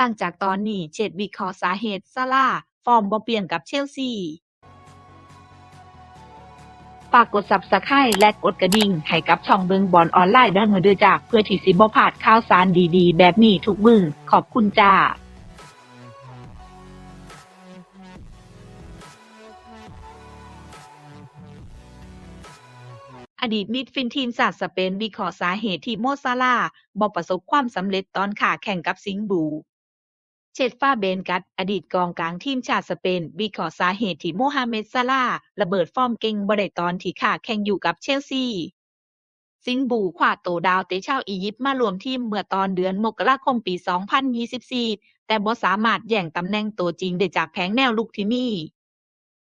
ตั้งจากตอนนี้เจ็ดวิเคราะห์สาเหตุซาร่าฟอร์มบ่เปลี่ยนกับเชลซีฝากกด Subscribe และกดกระดิ่งให้กับช่องเบิงบอลออนไลน์ด้านเด้อจ้าเพื่อที่สิบ่พลาดข่าวสารดีๆ แบบนี้ทุกมือขอบคุณจ้าอดีตมิดฟิลทีมชาติสเปนวิเคราะห์สาเหตุที่โมซาลาบ่ประสบความสำเร็จตอนขาแข่งกับสิงบู เชดฟา เบนกัตอดีตกองกลางทีมชาติสเปน วิเคราะห์สาเหตุที่โมฮัมเหม็ด ซาลาห์ระเบิดฟอร์มเก่งบ่ได้ตอนที่ขาแข่งอยู่กับเชลซีสิงบูคว้าโตดาวเตะชาวอียิปต์มารวมทีมเมื่อตอนเดือนมกราคมปี 2024 แต่บ่สามารถแย่งตำแหน่งตัวจริงได้จากแผงแนวลุกที่มี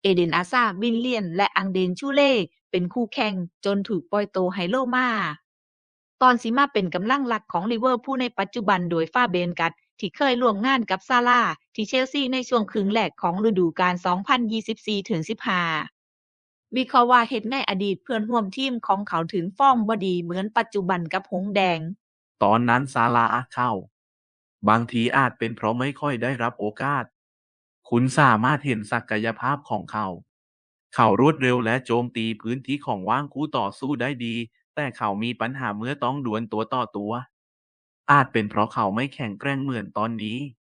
เอเดนอาซาวินเลียน และอังเดนชูเล่เป็นคู่แข่งจนถูกปล่อยตัวให้โลมาตอนสิมาเป็นกำลังหลักของลิเวอร์พูลในปัจจุบันโดยฟาเบนกัต ที่เคยร่วมงานกับซาร่าที่เชลซีในช่วงครึ่งแรกของฤดูกาล 2024-15 วิเคราะห์ว่าเหตุในอดีตเพื่อนร่วมทีมของเขาถึงฟ้อร์มบ่ดีเหมือนปัจจุบันกับหงแดง ตอนนั้นซาลาเข้า บางทีอาจเป็นเพราะไม่ค่อยได้รับโอกาส คุณสามารถเห็นศักยภาพของเขา เขารวดเร็วและโจมตีพื้นที่ของว่างคู่ต่อสู้ได้ดี แต่เขามีปัญหาเมื่อต้องดวลตัวต่อตัว อาจเป็นเพราะเขาไม่แข็งแกร่งเหมือนตอนนี้